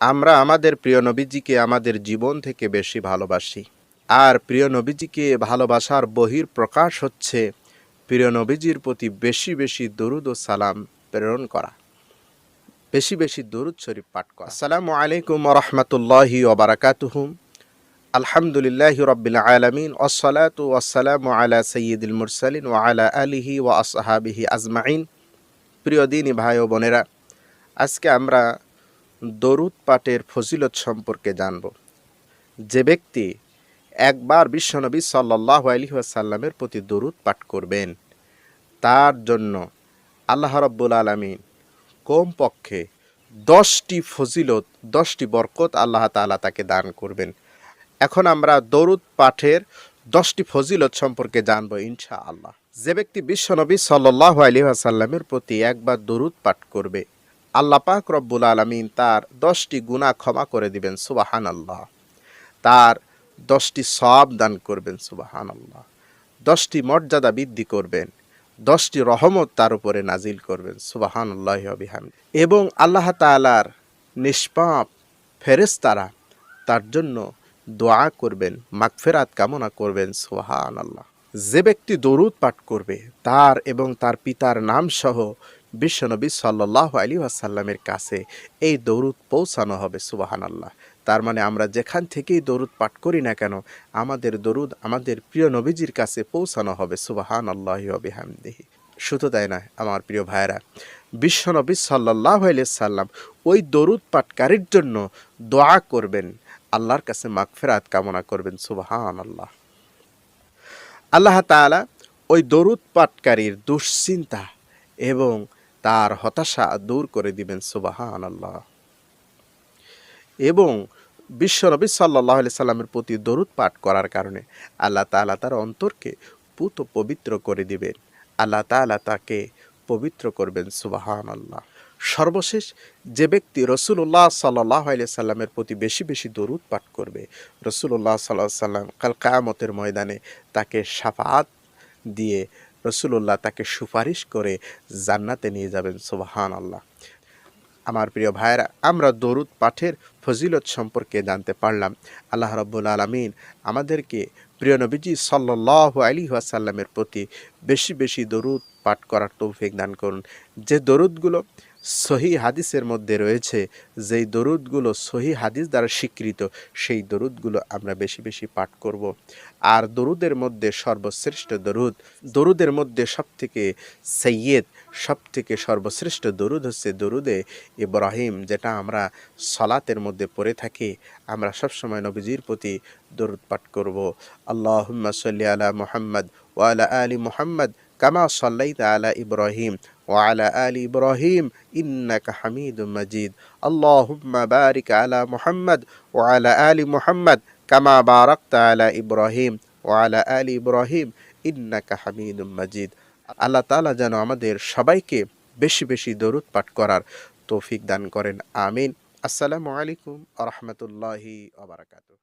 আমরা আমাদের প্রিয় নবীজিকে আমাদের জীবন থেকে বেশি ভালোবাসি। আর প্রিয় নবীজিকে ভালোবাসার বহির প্রকাশ হচ্ছে প্রিয় নবীজির প্রতি বেশি বেশি দরুদ ও সালাম প্রেরণ করা। বেশি বেশি দরুদ শরীফ পাঠ করা। আসসালামু আলাইকুম রহমতুল্লাহি ওবরাকাতুহুম আলহামদুলিল্লাহ রবিল আলমিন। ওসলাত ওয়াসালাম আলা সৈয়দুল মুরসালিন ও আলা আলিহি ওয়া আসহাবিহি আজমাইন। প্রিয় দিনী ভাই ও বোনেরা, আজকে আমরা দরুদ পাঠের ফজিলত সম্পর্কে জানব। যে ব্যক্তি একবার বিশ্বনবী সাল্লাহ আলী সাল্লামের প্রতি দরুদ পাঠ করবেন, তার জন্য আল্লাহ রব্বুল আলমিন কমপক্ষে দশটি ফজিলত, দশটি বরকত আল্লাহ তালা তাকে দান করবেন। এখন আমরা দরুদ পাঠের দশটি ফজিলত সম্পর্কে জানব ইনশা আল্লাহ যে ব্যক্তি বিশ্বনবী সাল্লাহ আলী আসাল্লামের প্রতি একবার দরুদ পাঠ করবে আল্লাহ পাক রব্বুল আলমিন তার দশটি গুণা ক্ষমা করে দিবেন সুবাহান আল্লাহ তার দশটি সব দান করবেন সুবাহান আল্লাহ দশটি মর্যাদা বৃদ্ধি করবেন, দশটি রহমত তার উপরে নাজিল করবেন সুবাহান আল্লাহ বিহাম এবং আল্লাহ তালার নিষ্পাপ ফেরেস্তারা তার জন্য দোয়া করবেন, মাগফেরাত কামনা করবেন সুহান আল্লাহ যে ব্যক্তি দরুদ পাঠ করবে, তার এবং তার পিতার নাম সহ বিশ্বনবী সাল্লাহ আলী আসাল্লামের কাছে এই দরুদ পৌঁছানো হবে সুবাহান আল্লাহ তার মানে আমরা যেখান থেকেই দরুদ পাঠ করি না কেন, আমাদের দরুদ আমাদের প্রিয় নবীজির কাছে পৌঁছানো হবে সুবাহান আল্লাহ বিহামদিহি। শুধু তাই না আমার প্রিয় ভাইরা বিশ্বনবী সাল্লাহ সাল্লাম ওই দরুদ পাঠকারীর জন্য দোয়া করবেন, আল্লাহর কাছে মাগফেরাত কামনা করবেন সুবাহান আল্লাহ আল্লাহ তাআলা ওই দরুদ পাটকারীর দুশ্চিন্তা এবং তার হতাশা দূর করে দিবেন সুবাহান আল্লাহ এবং বিশ্বনবী সাল্লাহ সাল্লামের প্রতি দরুদ পাঠ করার কারণে আল্লাহ তাআলা তার অন্তরকে পুত পবিত্র করে দিবেন। আল্লাহ তাআলা তাকে পবিত্র করবেন সুবাহান আল্লাহ সর্বশেষ যে ব্যক্তি রসুল্লাহ সাল্লাহ সাল্লামের প্রতি বেশি বেশি দরুদ পাঠ করবে রসুল্লাহ সাল্লাহ সাল্লাম কাল কায়ামতের ময়দানে তাকে সাফাত দিয়ে রসুল্লাহ তাকে সুপারিশ করে জান্নাতে নিয়ে যাবেন সোবাহান আল্লাহ আমার প্রিয় ভাইয়েরা, আমরা দরুদ পাঠের ফজিলত সম্পর্কে জানতে পারলাম। আল্লাহ রব্বুল আলমিন আমাদেরকে প্রিয় নবীজি সাল্লাহ আলী ওয়াসাল্লামের প্রতি বেশি বেশি দরুদ পাঠ করার তৌফিক দান করুন। যে দরুদগুলো সহি হাদিসের মধ্যে রয়েছে যেই দরুদগুলো সহি হাদিস দ্বারা স্বীকৃত, সেই দরুদগুলো আমরা বেশি বেশি পাঠ করব। আর দরুদের মধ্যে সর্বশ্রেষ্ঠ দরুদ, দরুদের মধ্যে সবথেকে সৈয়দ সব থেকে সর্বশ্রেষ্ঠ দরুদ হচ্ছে দরুদে ইব্রাহিম, যেটা আমরা সলাতের মধ্যে পড়ে থাকি। আমরা সবসময় নবীজির প্রতি দরুদ পাঠ করব। আল্লাহ সাল্লি আলা মোহাম্মদ ওয়ালা আলী মোহাম্মদ কামা সাল্লাইত আলা ইব্রাহিম وعلى آل إبراهيم إنك حميد مجيد اللهم بارك على محمد وعلى آل محمد كما باركت على إبراهيم وعلى آل إبراهيم إنك حميد مجيد আল্লাহ তাআলা যেন আমাদের সবাইকে বেশি বেশি দরুদ পাঠ করার তৌফিক দান করেন আমিন আসসালামু আলাইকুম আ রহমতুল্লাহি আবরাকাতুহ